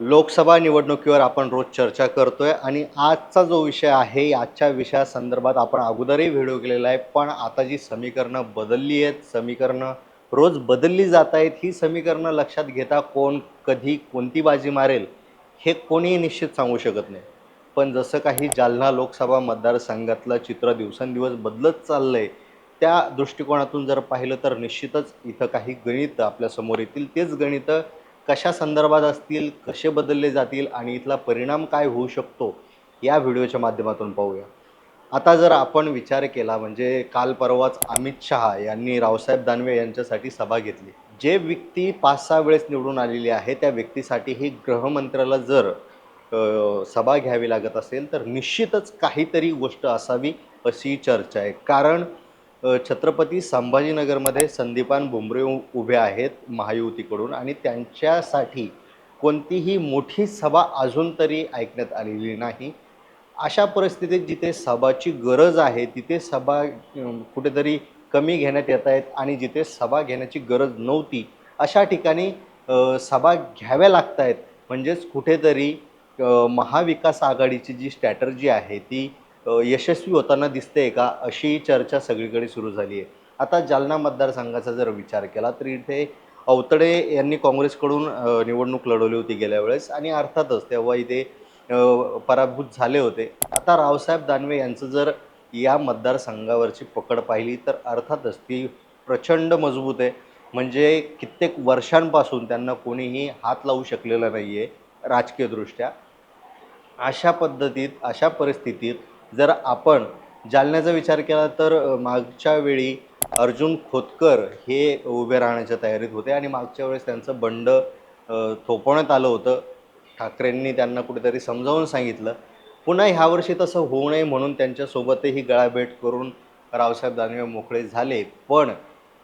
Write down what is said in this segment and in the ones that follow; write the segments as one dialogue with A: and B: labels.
A: लोकसभा निवडणुकीवर आपण रोज चर्चा करतो आहे आणि आजचा जो विषय आहे आजच्या विषयासंदर्भात आपण अगोदरही व्हिडिओ केलेला आहे पण आता जी समीकरणं बदलली आहेत समीकरणं रोज बदलली जात आहेत ही समीकरणं लक्षात घेता कोण कधी कोणती बाजी मारेल हे कोणीही निश्चित सांगू शकत नाही. पण जसं काही जालना लोकसभा मतदारसंघातलं चित्र दिवसेंदिवस बदलत चाललं आहे त्या दृष्टिकोनातून जर पाहिलं तर निश्चितच इथं काही गणितं आपल्यासमोर येतील. तेच गणितं कशा संदर्भात असतील कसे बदलले जातील आणि इथला परिणाम काय होऊ शकतो या व्हिडिओच्या माध्यमातून पाहूया. आता जर आपण विचार केला म्हणजे काल परवाच अमित शहा यांनी रावसाहेब दानवे यांच्यासाठी सभा घेतली. जे व्यक्ती पाच सहा वेळेस निवडून आलेली आहे त्या व्यक्तीसाठी ही गृहमंत्र्याला जर सभा घ्यावी लागत असेल तर निश्चितच काहीतरी गोष्ट असावी अशी चर्चा आहे. कारण छत्रपती संभाजीनगरमध्ये संदीपान भुमरे उभे आहेत महायुतीकडून आणि त्यांच्यासाठी कोणतीही मोठी सभा अजून तरी ऐकण्यात आलेली नाही. अशा परिस्थितीत जिथे सभाची गरज आहे तिथे सभा कुठेतरी कमी घेण्यात येत आहेत आणि जिथे सभा घेण्याची गरज नव्हती अशा ठिकाणी सभा घ्याव्या लागत आहेत म्हणजेच कुठेतरी महाविकास आघाडीची जी स्ट्रॅटर्जी आहे ती यशस्वी होताना दिसते का? अशी चर्चा सगळीकडे सुरू झाली आहे आता जालना मतदारसंघाचा जर विचार केला तर इथे अवतडे यांनी काँग्रेसकडून निवडणूक लढवली होती गेल्या वेळेस आणि अर्थातच तेव्हा इथे पराभूत झाले होते. आता रावसाहेब दानवे यांचं जर या मतदारसंघावरची पकड पाहिली तर अर्थातच ती प्रचंड मजबूत आहे. म्हणजे कित्येक वर्षांपासून त्यांना कोणीही हात लावू शकलेला नाही आहे राजकीयदृष्ट्या. अशा पद्धतीत अशा परिस्थितीत जर आपण जालन्याचा विचार केला तर मागच्या वेळी अर्जुन खोतकर हे उभे राहण्याच्या तयारीत होते आणि मागच्या वेळेस त्यांचं बंड थोपवण्यात आलं होतं. ठाकरेंनी त्यांना कुठेतरी समजावून सांगितलं. पुन्हा ह्यावर्षी तसं होऊ नये म्हणून त्यांच्यासोबतही गळाभेट करून रावसाहेब दानवे मोकळे झाले पण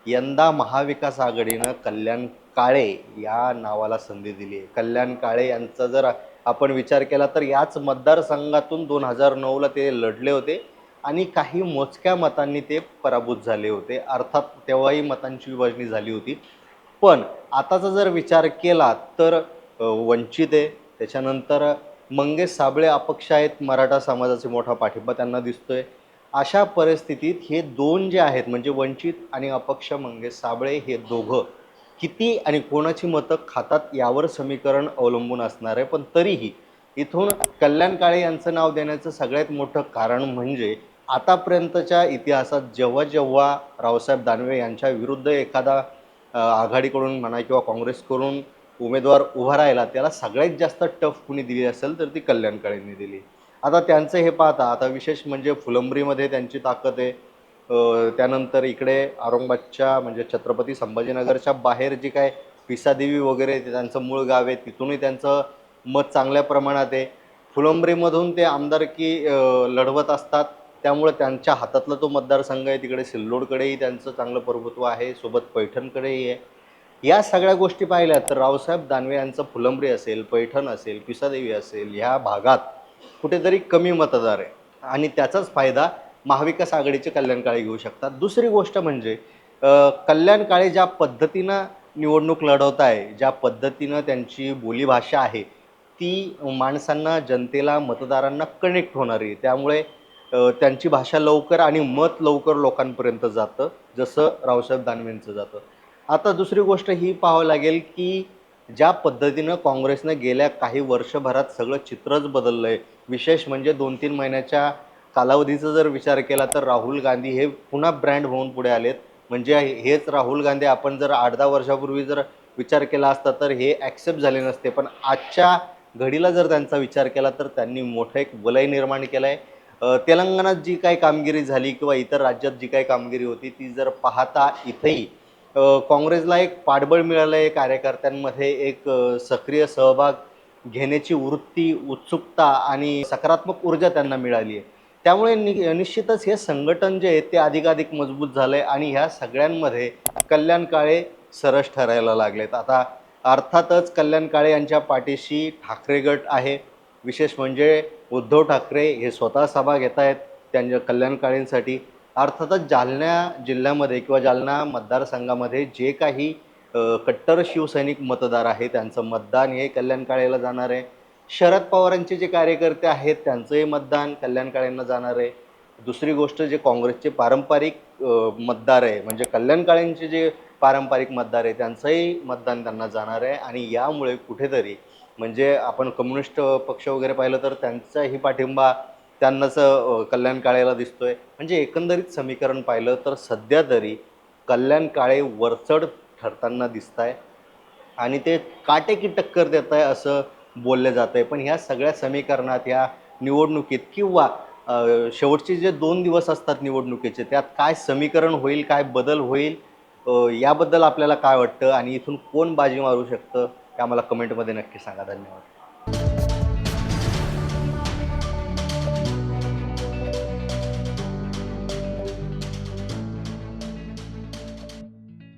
A: यंदा महाविकास आघाडीनं कल्याण काळे या नावाला संधी दिली आहे कल्याण काळे यांचा जर आपण विचार केला तर याच मतदारसंघातून दोन हजार नऊला ते लढले होते आणि काही मोजक्या मतांनी ते पराभूत झाले होते. अर्थात तेव्हाही मतांची विभाजणी झाली होती. पण आताचा जर विचार केला तर वंचित आहे. त्याच्यानंतर मंगेश साबळे अपक्ष आहेत. मराठा समाजाचा मोठा पाठिंबा त्यांना दिसतोय. अशा परिस्थितीत हे दोन जे आहेत म्हणजे वंचित आणि अपक्ष मंगेश साबळे हे दोघं किती आणि कोणाची मतं खातात यावर समीकरण अवलंबून असणार आहे. पण तरीही इथून कल्याण काळे यांचं नाव देण्याचं सगळ्यात मोठं कारण म्हणजे आतापर्यंतच्या इतिहासात जेव्हा जेव्हा रावसाहेब दानवे यांच्या विरुद्ध एखादा आघाडीकडून म्हणा किंवा काँग्रेसकडून उमेदवार उभा राहिला त्याला सगळ्यात जास्त टफ कुणी दिली असेल तर ती कल्याण काळेंनी दिली. आता त्यांचं हे पाहता आता विशेष म्हणजे फुलंब्रीमध्ये त्यांची ताकद आहे. त्यानंतर इकडे औरंगाबादच्या म्हणजे छत्रपती संभाजीनगरच्या बाहेर जी काय पिसादेवी वगैरे त्यांचं मूळ गाव आहे तिथूनही त्यांचं मत चांगल्या प्रमाणात आहे. फुलंब्रीमधून ते आमदारकी लढवत असतात त्यामुळे त्यांच्या हातातला तो मतदारसंघ आहे. तिकडे सिल्लोडकडेही त्यांचं चांगलं प्रभुत्व आहे सोबत पैठणकडेही आहे. या सगळ्या गोष्टी पाहिल्या तर रावसाहेब दानवे यांचं फुलंब्री असेल पैठण असेल पिसादेवी असेल ह्या भागात कुठेतरी कमी मतदार आहे. आणि त्याचाच फायदा महाविकास आघाडीचे कल्याण काळे घेऊ शकतात. दुसरी गोष्ट म्हणजे कल्याण काळे ज्या पद्धतीनं निवडणूक लढवत आहे ज्या पद्धतीनं त्यांची बोलीभाषा आहे ती माणसांना जनतेला मतदारांना कनेक्ट होणारी त्यामुळे त्यांची भाषा लवकर आणि मत लवकर लोकांपर्यंत जातं जसं रावसाहेब दानवेंचं जातं. आता दुसरी गोष्ट ही पाहावं लागेल की ज्या पद्धतीनं काँग्रेसनं गेल्या काही वर्षभरात सगळं चित्रच बदललं आहे विशेष म्हणजे दोन तीन महिन्याच्या कालावधीचा जर विचार केला तर राहुल गांधी हे पुन्हा ब्रँड होऊन पुढे आलेत. म्हणजे हेच राहुल गांधी आपण जर आठ दहा वर्षापूर्वी जर विचार केला असता तर हे ॲक्सेप्ट झाले नसते. पण आजच्या घडीला जर त्यांचा विचार केला तर त्यांनी मोठं एक वलय निर्माण केलं आहे तेलंगणात जी काही कामगिरी झाली किंवा इतर राज्यात जी काही कामगिरी होती ती जर पाहता इथेही काँग्रेसला एक पाठबळ मिळालं आहे कार्यकर्त्यांमध्ये एक सक्रिय सहभाग घेण्याची वृत्ती उत्सुकता आणि सकारात्मक ऊर्जा त्यांना मिळाली आहे त्यामुळे नि निश्चितच हे संघटन जे आहे ते अधिकाधिक मजबूत झालं आहे आणि ह्या सगळ्यांमध्ये कल्याण काळे सरस ठरायला लागलेत. आता अर्थातच कल्याण काळे यांच्या पाठीशी ठाकरे गट आहे. विशेष म्हणजे उद्धव ठाकरे हे स्वतः सभा घेत आहेत त्यांच्या कल्याण काळेंसाठी अर्थातच जालना जिल्ह्यामध्ये किंवा जालना मतदारसंघामध्ये जे काही कट्टर शिवसैनिक मतदार आहे त्यांचं मतदान हे कल्याण काळेला जाणार आहे. शरद पवारांचे जे कार्यकर्ते आहेत त्यांचंही मतदान कल्याण काळेंना जाणार आहे. दुसरी गोष्ट जे काँग्रेसचे पारंपरिक मतदार आहे म्हणजे कल्याण काळेंचे जे पारंपरिक मतदार आहे त्यांचंही मतदान त्यांना जाणार आहे. आणि यामुळे कुठेतरी म्हणजे आपण कम्युनिस्ट पक्ष वगैरे पाहिलं तर त्यांचाही पाठिंबा त्यांनाच कल्याण काळेला दिसतोय. म्हणजे एकंदरीत समीकरण पाहिलं तर सध्या तरी कल्याण काळे वरचढ ठरताना दिसत आहे आणि ते काटेकी टक्कर देत आहे असं बोललं जात आहे पण ह्या सगळ्या समीकरणात ह्या निवडणुकीत किंवा शेवटचे जे दोन दिवस असतात निवडणुकीचे त्यात काय समीकरण होईल काय बदल होईल याबद्दल आपल्याला काय वाटतं आणि इथून कोण बाजी मारू शकतं ते आम्हाला कमेंटमध्ये नक्की सांगा. धन्यवाद.